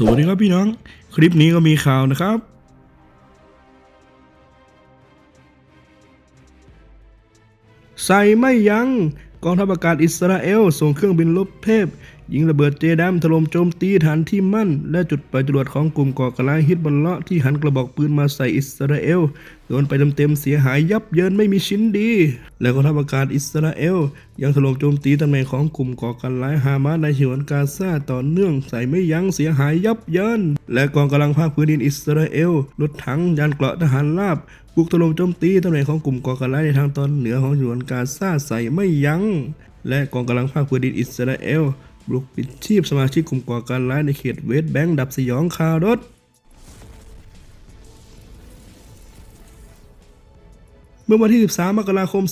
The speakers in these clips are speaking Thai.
สวัสดีครับพี่น้อง คลิปนี้ก็มีข่าวนะครับ ใส่ไม่ยัง้ง กองทัพอากาศอิสราเอล ส่งเครื่องบินลบเทพ ยิงระเบิดเจดามถล่มโจมตีฐานที่มั่น และจุดปล่อยจรวดของกลุ่มก่อการร้ายฮิตบัลเลาะที่หันกระบอกปืนมาใส่อิสราเอลโดนไปเต็มๆเสียหายยับเยินไม่มีชิ้นดี และกองทัพอากาศอิสราเอล ยังถล่มโจมตีตำแหน่งของกลุ่มก่อการร้ายฮามาสในฉนวนกาซาต่อเนื่องใส่ไม่ยั้งเสียหายยับเยินและกองกำลังภาคพื้นดินอิสราเอลรถถังยานเกราะทหารราบ บุกถล่มโจมตีตำแหน่งของกลุ่มก่อการร้ายในทางตอนเหนือของฉนวนกาซาใส่ไม่ยัง้ง และกองกำลังภาคพื้นดินอิสราเอลบุกปิดชีพสมาชิกกลุ่มก่อการร้ายในเขตเวสต์แบงค์ดับสยองคารถเมื่อวันที่ 13 มกราคม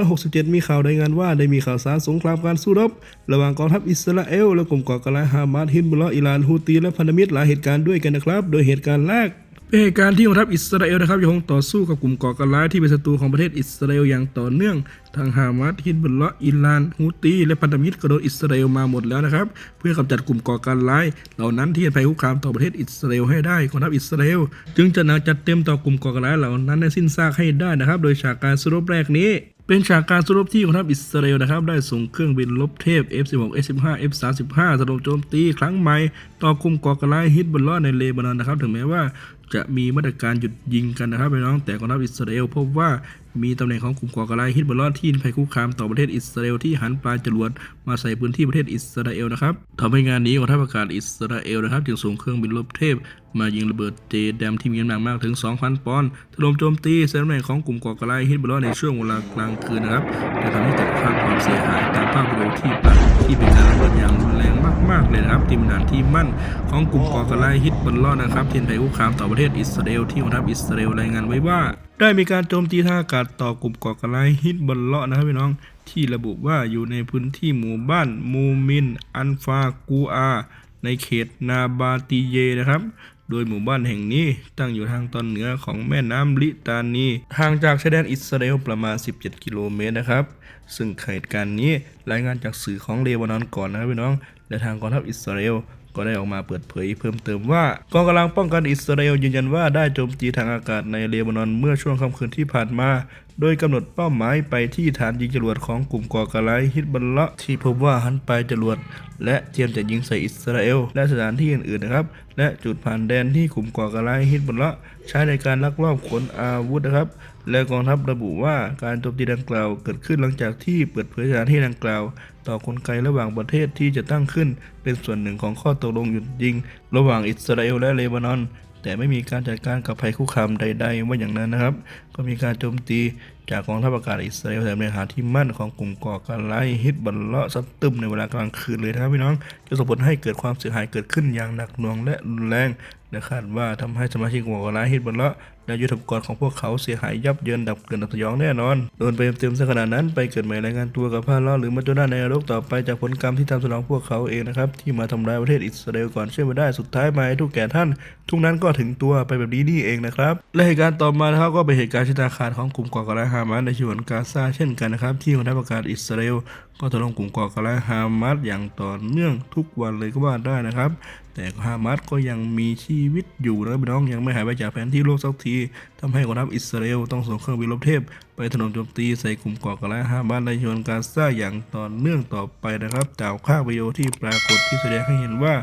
2567 มีข่าวรายงานว่าได้มีข่าวสารสงครามการสู้รบ ระหว่างกองทัพอิสราเอลและกลุ่มก่อการร้ายฮามาสฮินบุลลออิหร่านฮูตีและพันธมิตรหลายเหตุการณ์ด้วยกันนะครับ โดยเหตุการณ์แรก เป็นเหตุการณ์ที่กองทัพอิสราเอลนะครับยังคงต่อสู้กับกลุ่มก่อการร้ายที่เป็นศัตรูของประเทศอิสราเอลอย่างต่อเนื่อง ทางฮามาสฮินบุลลอฮ์อิหร่านฮูตีและพันธมิตรกระโดดอิสราเอลมาหมดแล้วนะครับ เพื่อกำจัดกลุ่มก่อการร้าย เหล่านั้นที่เป็นภัยคุกคามต่อประเทศอิสราเอลให้ได้กองทัพอิสราเอลจึงจะนักจัดเต็มต่อกลุ่มก่อการร้ายเหล่านั้นให้สิ้นซากให้ได้นะครับ โดยฉากการสู้รบแรกนี้เป็นฉากการสู้รบที่กองทัพอิสราเอลนะครับได้ส่งเครื่องบินลบเทพ F16 F15 F35 ถล่มโจมตีครั้งใหม่ต่อกลุ่มก่อการร้ายฮิตบุลลอในเลบานอนนะครับถึงแม้ว่า จะมีมาตรการหยุดยิงกันนะครับพี่น้องแต่กองทัพอิสราเอลพบว่ามีตำแหน่งของกลุ่มก่อการร้ายฮิตบุลลอฮ์ที่เป็นภัยคุกคามต่อประเทศอิสราเอลที่หันปลาจรวดมาใส่พื้นที่ประเทศอิสราเอลนะครับทำให้งานนี้กองทัพอากาศอิสราเอลนะครับจึงส่งเครื่องบินลบเทพ มายิงระเบิดเจแดมที่มีน้ำหนักมากถึง 2,000 ปอนด์ถล่มโจมตีเส้นตำแหน่งของกลุ่มก่อการร้ายฮิตบุลลอฮ์ในช่วงเวลากลางคืนนะครับจะทำให้เกิดภาพความเสียหายตามภาพวิดีโอที่ปรากฏที่เป็นการระเบิดอย่างรุนแรงมากๆเลยนะครับทีมฐานที่มั่นของกลุ่มก่อการร้ายฮิตบอลลอนะครับที่เป็นภัยคุกคามต่อประเทศอิสราเอลที่กองทัพอิสราเอลรายงานไว้ว่า ได้มีการโจมตีทางอากาศต่อกลุ่มก่อการร้ายฮิตบอลลอนะครับพี่น้องที่ระบุว่าอยู่ในพื้นที่หมู่บ้านมูมิน อันฟากูอา ในเขตนาบาติเยนะครับ โดยหมู่บ้านแห่งนี้ตั้งอยู่ทางตอนเหนือของแม่น้ำลิตานีห่างจากชายแดนอิสราเอลประมาณ 17 กิโลเมตรนะครับ ซึ่งเหตุการณ์นี้รายงานจากสื่อของเลบานอนก่อนนะครับพี่น้อง และทางกองทัพอิสราเอล ก็ได้ออกมาเปิดเผยเพิ่มเติมว่ากองกำลังป้องกันอิสราเอลยืนยันว่าได้โจมตีทางอากาศในเลบานอนเมื่อช่วงค่ำคืนที่ผ่านมา โดยกำหนดเป้าหมายไปที่ฐานยิงจรวดของกลุ่มก่อการร้ายฮิตบัลละที่พบว่าหันไปจรวด และเตรียมจะยิงใส่อิสราเอลและสถานที่อื่นๆนะครับ และจุดผ่านแดนที่กลุ่มก่อการร้ายฮิตบัลละใช้ในการลักลอบขนอาวุธนะครับ และกองทัพระบุว่าการโจมตีดังกล่าวเกิดขึ้นหลังจากที่เปิดเผยสถานที่ดังกล่าว ต่อกลไกระหว่างประเทศที่จะตั้งขึ้น เป็นส่วนหนึ่งของข้อตกลงหยุดยิง ระหว่างอิสราเอลและเลบานอน แต่ไม่มีการจัดการกับภัยคุกคามใด ๆ ว่าอย่างนั้นนะครับ ก็มีการโจมตีจากกองทัพอากาศอิสราเอลแต่ในฐาที่มั่นของกลุ่มก่อการร้ายฮิตบัลเลาะซัดตึมในเวลากลางคืนเลยนะครับพี่น้องจะส่งผลให้เกิดความเสียหายเกิดขึ้นอย่างหนักหน่วงและรุนแรงและคาดว่าทำให้สมาชิกกลุ่มก่อการร้ายฮิตบัลเลาะ และยุทธปกรณ์ของพวกเขาเสียหายยับเยินดับเกินดับสยองแน่นอนโดนไปเต็มๆซะขนาดนั้นไปเกิดใหม่รายงานตัวกับพาล้อหรือมาจนได้ในนรกต่อไปจากผลกรรมที่ทำสนองพวกเขาเองนะครับที่มาทำร้ายประเทศอิสราเอลก่อนเชื่อไม่ได้สุดท้ายมาให้ทุกแก่ท่าน ทุกนั้นก็ถึงตัวไปแบบนี้นี่เองนะครับและเหตุการณ์ต่อมานะครับก็เป็นเหตุการณ์ชิตาขาดของกลุ่มก่อการร้ายฮามาสในฉนวนกาซาเช่นกันนะครับที่กองทัพอากาศอิสราเอลก็ถล่มกลุ่มก่อการร้ายฮามาสอย่างต่อเนื่องทุกวันเลยก็ว่าได้นะครับ แต่ฮามาสก็ยังมีชีวิตอยู่นะพี่น้องยังไม่หายไปจากแผนที่โลกสักที be ทำให้กองทัพอิสราเอลต้องส่งเครื่องบินรบเทพ ไปถล่มโจมตีใส่กลุ่มก่อการร้ายฮามาสในฉนนกาซาอย่างต่อเนื่องต่อไปนะครับจากภาพวิดีโอที่ปรากฏที่แสดงให้เห็นว่า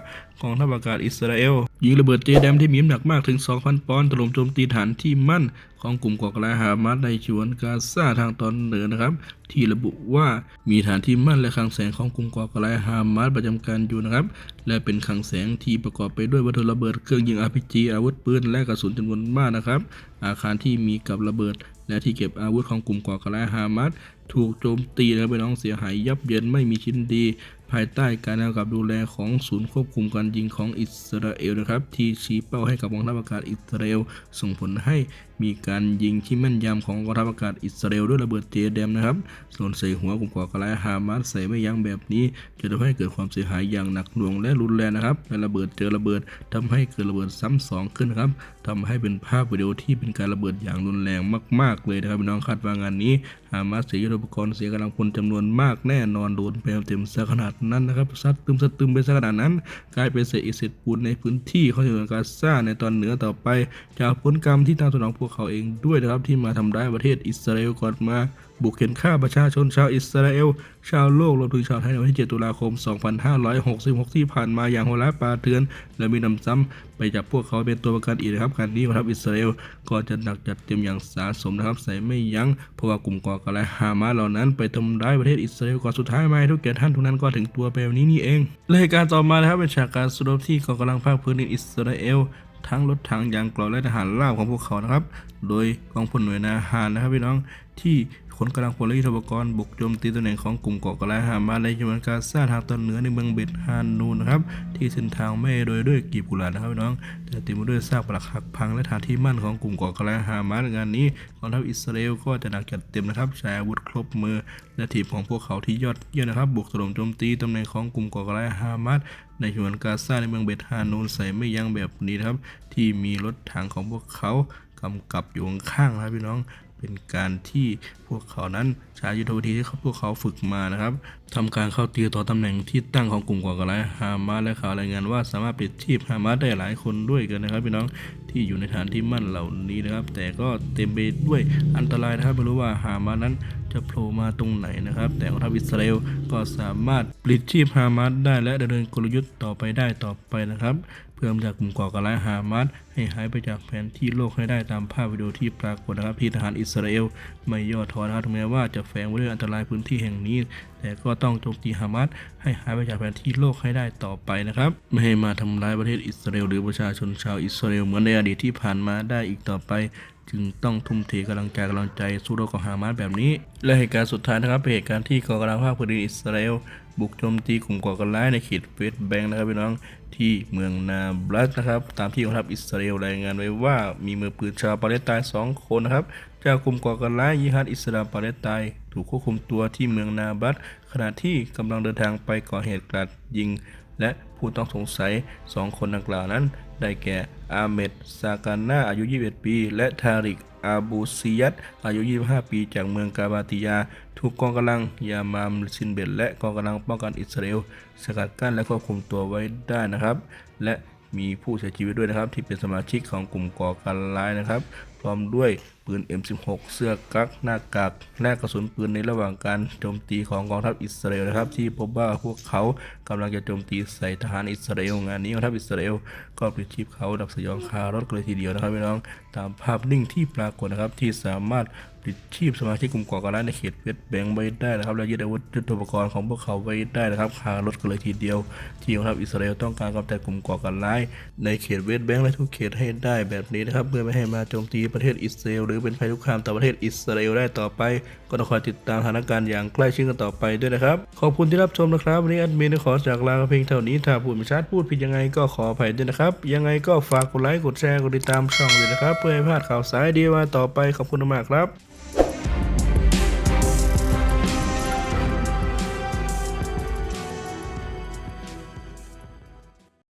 กองทัพอากาศอิสราเอลยิงระเบิดเจแดมที่มีน้ำหนักมากถึง 2,000 ปอนด์ถล่มโจมตีฐานที่มั่นของกลุ่มก่อการร้ายฮามาสในฉนวนกาซาทางตอนเหนือนะครับ ที่ระบุว่ามีฐานที่มั่นและคลังแสงของกลุ่มก่อการร้ายฮามาสประจำการอยู่นะครับ และเป็นคลังแสงที่ประกอบไปด้วยวัตถุระเบิดเครื่องยิง RPG อาวุธปืนและกระสุนจำนวนมากนะครับ อาคารที่มีกับระเบิด และที่เก็บอาวุธของกลุ่มก่อการร้ายฮามาสถูกโจมตีและไปน้องเสียหายยับเยินไม่มีชิ้นดี ภายใต้การกำกับดูแลของศูนย์ควบคุมการยิงของอิสราเอลนะครับ ที่ชี้เป้าให้กับกองทัพอากาศอิสราเอลส่งผลให้มีการยิงที่แม่นยำของกองทัพอากาศอิสราเอลด้วยระเบิดเจแดมนะครับส่วนใส่หัวกลุ่มก่อการร้ายฮามาสใส่ไม่ยั้งแบบนี้ จะทำให้เกิดความเสียหายอย่างหนักหน่วงและรุนแรงนะครับและระเบิดเจอระเบิดทำให้เกิดระเบิดซ้ำสองขึ้นนครับ ทำให้เป็นภาพวิดีโอที่เป็นการระเบิดอย่างรุนแรงมาก ๆ เลยนะครับพี่น้องคาดว่างานนี้ฮามาสเสียยุทธปกรณ์เสียกำลังพลจำนวนมากแน่นอนโดนไปเต็มซะขนาดนั้นนะครับซัดตึมซัดตึมไปซะขนาดนั้น กลายเป็นเศษอิฐเศษปูนในพื้นที่ของฉนวนกาซาในตอนเหนือต่อไป จากผลกรรมที่ตามสนองพวกเขาเองด้วยนะครับที่มาทำร้ายประเทศอิสราเอลก่อนมา บุกเข็นฆ่าประชาชนชาวอิสราเอล ชาวโลกรวมถึงชาวไทยในวันที่ 7 ตุลาคม 2566 ที่ผ่านมาอย่างโหดร้ายปาเถือน และมีนำซ้ำไปจับพวกเขาเป็นตัวประกันอีกนะครับการนี้นะครับอิสราเอลก็จะหนักจัดเต็มอย่างสาสมนะครับ ใส่ไม่ยั้งเพราะว่ากลุ่มก่อการร้ายฮามาสเหล่านั้นไปทำร้ายประเทศอิสราเอลก่อนสุดท้ายมาให้ทุกแก่ท่านทุกนั้นก็ถึงตัวไปวันนี้นี่เองและเหตุการณ์ต่อมานะครับเป็นฉากการสู้รบที่กองกำลังภาคพื้นดินอิสราเอลทั้งรถถังยางกรอและทหารราของพวกเขานะครับ โดยกองพลหน่วยนาฮานนะครับพี่น้องที่ ขนกำลังพลและยุทธปกรณ์บุกโจมตีตำแหน่งของกลุ่มก่อการร้าฮามาในจังหวัดกาซาทางตอนเหนือในเมืองเบตฮานูนนะครับที่เส้นทางไม่โดยด้วยกีบกุหลาบนะครับพี่น้องแต่เต็มไปด้วยซากปรักหักพังและฐานที่มั่นของกลุ่มก่อการร้าฮามาสงานนี้กองทัพอิสราเอลก็จะหนักจัดเต็มนะครับใช้อาวุธครบมือและทีมของพวกเขาที่ยอดเยี่ยมนะครับบุกถล่มโจมตีตำแหน่งของกลุ่มก่อการร้ายฮามาสในฉนวนกาซาในเมืองเบตฮานูนใส่ไม่ยั้งแบบนี้นะครับ ที่มีรถถังของพวกเขากำกับอยู่ข้างๆนะครับพี่น้อง เป็นการที่พวกเขานั้นใช้ยุทธวิธีที่เขาพวกเขาฝึกมานะครับทำการเข้าตีต่อตำแหน่งที่ตั้งของกลุ่มก่อการร้ายฮามาสและข่าวรายงานว่าสามารถปิดชีพฮามาสได้หลายคนด้วยกันนะครับพี่น้องที่อยู่ในฐานที่มั่นเหล่านี้นะครับ แต่ก็เต็มไปด้วยอันตรายนะครับไม่รู้ว่าฮามาสนั้น จะโผล่มาตรงไหนนะครับ แต่กองทัพอิสราเอลก็สามารถปลิดชีพฮามาสได้และดำเนินกลยุทธ์ต่อไปได้ต่อไปนะครับ เพื่อจากกลุ่มก่อการร้ายฮามาสให้หายไปจากแผนที่โลกให้ได้ตามภาพวิดีโอที่ปรากฏนะครับที่ทหารอิสราเอลไม่ย่อท้อนะครับถึงแม้ว่าจะแฝงไว้ด้วยอันตรายพื้นที่แห่งนี้ แต่ก็ต้องโจมตีฮามาสให้หายไปจากแผนที่โลกให้ได้ต่อไปนะครับ ไม่ให้มาทำร้ายประเทศอิสราเอลหรือประชาชนชาวอิสราเอลเหมือนในอดีตที่ผ่านมาได้อีกต่อไป จึงต้องทุ่มเทกำลังใจกำลังใจสู้รบกับฮามาสแบบนี้ และเหตุการณ์สุดท้ายนะครับเป็นเหตุการณ์ที่กองกำลังภาคพื้นดินอิสราเอลบุกโจมตีกลุ่มก่อการร้ายในเขตเวสต์แบงค์นะครับพี่น้องที่เมืองนาบลัสนะครับตามที่กองทัพอิสราเอลรายงานไว้ว่ามีมือปืนชาวปาเลสไตน์สองคนนะครับจากกลุ่มก่อการร้ายยิฮัดอิสลามปาเลสไตน์ถูกควบคุมตัวที่เมืองนาบลัสขณะที่กำลังเดินทางไปก่อเหตุกราดยิง และผู้ต้องสงสัย 2 คนดังกล่าวนั้น ได้แก่อาเมดซากาน่าอายุ 21 ปี และทาริกอาบูซียัตอายุ 25 ปี จากเมืองกาบาติยา ถูกกองกำลังยามามซินเบตและกองกำลังป้องกันอิสราเอลสกัดกั้นและควบคุมตัวไว้ได้นะครับ และมีผู้เสียชีวิตด้วยนะครับ ที่เป็นสมาชิกของกลุ่มก่อการร้ายนะครับ พร้อมด้วย ปืน M16 เสื้อกั๊กหน้ากากและกระสุนปืนในระหว่างการโจมตีของกองทัพอิสราเอลนะครับ ที่พบว่าพวกเขากำลังจะโจมตีใส่ทหารอิสราเอลงานนี้กองทัพอิสราเอลก็ปิดชีพเขาดับสยองคารถกันเลยทีเดียวนะครับพี่น้องตามภาพนิ่งที่ปรากฏนะครับที่สามารถปิดชีพสมาชิกกลุ่มก่อการร้ายในเขตเวสแบงไว้ได้นะครับและยึดอาวุธยุทโธปกรณ์ของพวกเขาไว้ได้นะครับคารถกันเลยทีเดียว ที่กองทัพอิสราเอลต้องการกำจัดกลุ่มก่อการร้ายในเขตเวสแบงและทุกเขตให้ได้แบบนี้นะครับเพื่อไม่ให้มาโจมตีประเทศอิสราเอลหรือเป็นภัยคุกคามต่อประเทศอิสราเอลได้ต่อไป ก็ต้องคอยติดตามสถานการณ์อย่างใกล้ชิดกันต่อไปด้วยนะครับ ขอบคุณที่รับชมนะครับ วันนี้แอดมินขอจากลาเพียงเท่านี้ถ้าพูดไม่ชัดพูดผิดยังไงก็ขออภัยด้วยนะครับ ยังไงก็ฝากกดไลค์กดแชร์กดติดตามช่องด้วยนะครับ เพื่อให้พลาดข่าวสารดีมาต่อไปขอบคุณมากครับ